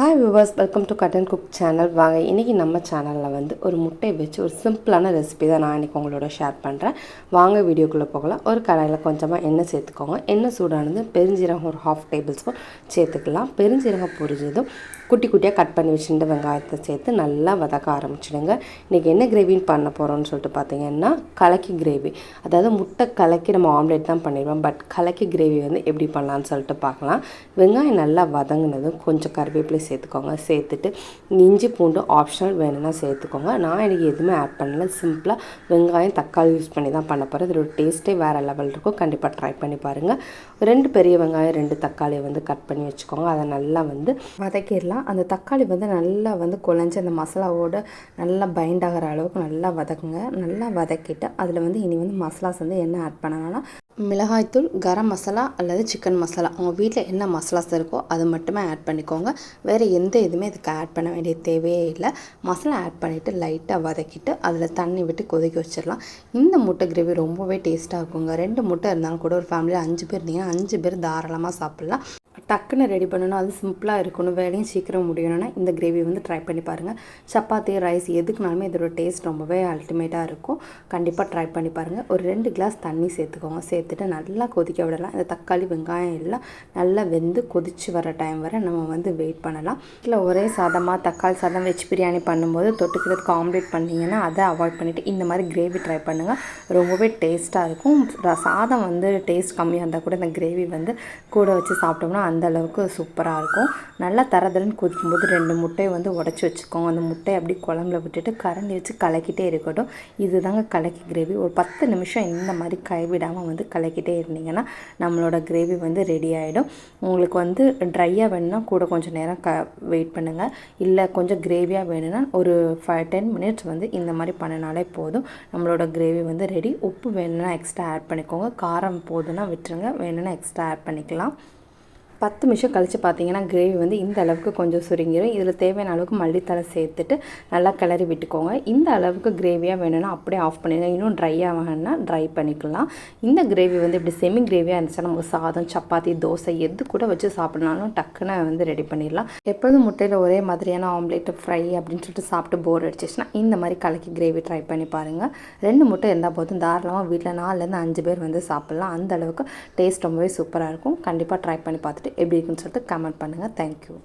Hi viewers welcome to கட்டன் cook channel வாங்க இன்றைக்கி நம்ம சேனலில் வந்து ஒரு முட்டை வச்சு ஒரு சிம்பிளான ரெசிபி தான் நான் இன்றைக்கி உங்களோட ஷேர் பண்ணுறேன் வாங்க வீடியோக்குள்ளே போகலாம். ஒரு கடாயில் கொஞ்சமாக எண்ணெய் சேர்த்துக்கோங்க. எண்ணெய் சூடானது பெருஞ்சீரகம் ஒரு ஹாஃப் டேபிள் ஸ்பூன் சேர்த்துக்கலாம். பெருஞ்சீரகம் பொரிஞ்சதும் குட்டி குட்டியாக கட் பண்ணி வச்சுட்டு வெங்காயத்தை சேர்த்து நல்லா வதக்க ஆரம்பிச்சிடுங்க. இன்றைக்கி என்ன கிரேவின்னு பண்ண போகிறோம்னு சொல்லிட்டு பார்த்தீங்கன்னா கலக்கி கிரேவி அதாவது முட்டை கலக்கி நம்ம ஆம்லேட் தான் பண்ணிடுவோம். பட் கலக்கி கிரேவி வந்து எப்படி பண்ணலான்னு சொல்லிட்டு பார்க்கலாம் வெங்காயம் நல்லா வதங்கினதும் கொஞ்சம் கருவேப்பிலை சேர்த்துக்கோங்க. சேர்த்துட்டு இஞ்சி பூண்டு ஆப்ஷனல் வேணும்னா சேர்த்துக்கோங்க. நான் எனக்கு எதுவுமே ஆட் பண்ணல. சிம்பிளாக வெங்காயம் தக்காளி யூஸ் பண்ணி தான் பண்ண போகிறேன் இதோட டேஸ்ட்டே வேறு லெவல் இருக்கும். கண்டிப்பாக ட்ரை பண்ணி பாருங்கள் ரெண்டு பெரிய வெங்காயம் ரெண்டு தக்காளியை வந்து கட் பண்ணி வச்சுக்கோங்க. அதை நல்லா வந்து வதக்கிடலாம். அந்த தக்காளி வந்து நல்லா வந்து குழஞ்சி அந்த மசாலாவோடு நல்லா பைண்ட் ஆகிற அளவுக்கு நல்லா வதக்குங்க. நல்லா வதக்கிட்டு அதில் வந்து இனி வந்து மசாலாஸ் வந்து என்ன ஆட் பண்ணணும்னா மிளகாய்த்தூள் கரம் மசாலா அல்லது சிக்கன் மசாலா. உங்கள் வீட்டில் என்ன மசாலாஸ் இருக்கோ அது மட்டுமே ஆட் பண்ணிக்கோங்க. வேறு எந்த இதுவுமே இதுக்கு ஆட் பண்ண வேண்டிய தேவையே இல்லை. மசாலா ஆட் பண்ணிவிட்டு லைட்டாக வதக்கிட்டு அதில் தண்ணி விட்டு கொதிக்க வச்சிடலாம். இந்த முட்டை கிரேவி ரொம்பவே டேஸ்ட்டாக இருக்குங்க. ரெண்டு முட்டை இருந்தாலும் கூட ஒரு ஃபேமிலியில் அஞ்சு பேர் இருந்தீங்கன்னா அஞ்சு பேர் தாராளமாக சாப்பிட்லாம். டக்குன்னு ரெடி பண்ணணும். அது சிம்பிளாக இருக்கணும். வேலையும் சீக்கிரம் முடியணும்னா இந்த கிரேவி வந்து ட்ரை பண்ணி பாருங்கள் சப்பாத்தி ரைஸ் எதுக்குனாலுமே இதோட டேஸ்ட் ரொம்பவே அல்டிமேட்டாக இருக்கும். கண்டிப்பாக ட்ரை பண்ணி பாருங்கள் ஒரு ரெண்டு கிளாஸ் தண்ணி சேர்த்துக்கோங்க. சேர்த்துட்டு நல்லா கொதிக்க விடலாம். இந்த தக்காளி வெங்காயம் எல்லாம் நல்லா வெந்து கொதிச்சு வர டைம் வரை நம்ம வந்து வெயிட் பண்ணலாம். இல்லை ஒரே சாதமாக தக்காளி சாதம் வெஜ் பிரியாணி பண்ணும்போது தொட்டுக்கிறதுக்கு ஆம்லேட் பண்ணிங்கன்னா அதை அவாய்ட் பண்ணிவிட்டு இந்த மாதிரி கிரேவி ட்ரை பண்ணுங்கள் ரொம்பவே டேஸ்ட்டாக இருக்கும். சாதம் வந்து டேஸ்ட் கம்மியாக இருந்தால் கூட இந்த கிரேவி வந்து கூட வச்சு சாப்பிட்டோம்னா அந்த அந்தளவுக்கு சூப்பராக இருக்கும். நல்லா தரதரன்னு கொதிக்கும்போது ரெண்டு முட்டையை வந்து உடச்சி வச்சுக்கோங்க. அந்த முட்டையை அப்படி குழம்புல விட்டுட்டு கரண்டி வச்சு கலக்கிட்டே இருக்கட்டும். இதுதாங்க கலக்கி கிரேவி. ஒரு பத்து நிமிஷம் இந்த மாதிரி கைவிடாமல் வந்து கலக்கிட்டே இருந்தீங்கன்னா நம்மளோட கிரேவி வந்து ரெடி ஆகிடும் உங்களுக்கு வந்து ட்ரையாக வேணும்னா கூட கொஞ்சம் நேரம் க வெயிட் பண்ணுங்கள் இல்லை கொஞ்சம் கிரேவியாக வேணும்னா ஒரு ஃபைவ் டென் மினிட்ஸ் வந்து இந்த மாதிரி பண்ணினாலே போதும். நம்மளோட கிரேவி வந்து ரெடி. உப்பு வேணும்னா எக்ஸ்ட்ரா ஆட் பண்ணிக்கோங்க. காரம் போதுன்னா விட்டுருங்க. வேணும்னா எக்ஸ்ட்ரா ஆட் பண்ணிக்கலாம். பத்து நிமிஷம் கழித்து பார்த்தீங்கன்னா கிரேவி வந்து இந்த அளவுக்கு கொஞ்சம் சுருங்கிடும் இதில் தேவையான அளவுக்கு மல்லித்தலை சேர்த்துட்டு நல்லா கிளறி விட்டுக்கோங்க. இந்த அளவுக்கு கிரேவியாக வேணும்னா அப்படியே ஆஃப் பண்ணிடுங்க. இன்னும் ட்ரையாக வேணும்னா ட்ரை பண்ணிக்கலாம். இந்த கிரேவி வந்து இப்படி செமி கிரேவியாக இருந்துச்சுன்னா நமக்கு சாதம் சப்பாத்தி தோசை எது கூட வச்சு சாப்பிட்னாலும் டக்குன்னு வந்து ரெடி பண்ணிடலாம். எப்போதும் முட்டையில் ஒரே மாதிரியான ஆம்லேட்டு ஃப்ரை அப்படின்னு சொல்லிட்டு சாப்பிட்டு போர் அடிச்சிச்சுன்னா இந்த மாதிரி கலக்கி கிரேவி ட்ரை பண்ணி பாருங்கள் ரெண்டு முட்டை இருந்தால் போதும். தாராளமாக வீட்டில் நாலுலேருந்து அஞ்சு பேர் வந்து சாப்பிட்லாம். அந்த அளவுக்கு டேஸ்ட் ரொம்பவே சூப்பராக இருக்கும். கண்டிப்பாக ட்ரை பண்ணி பார்த்துட்டு எப்படி இருக்குன்னு சொல்லிட்டு கமெண்ட் பண்ணுங்கள் தேங்க்யூ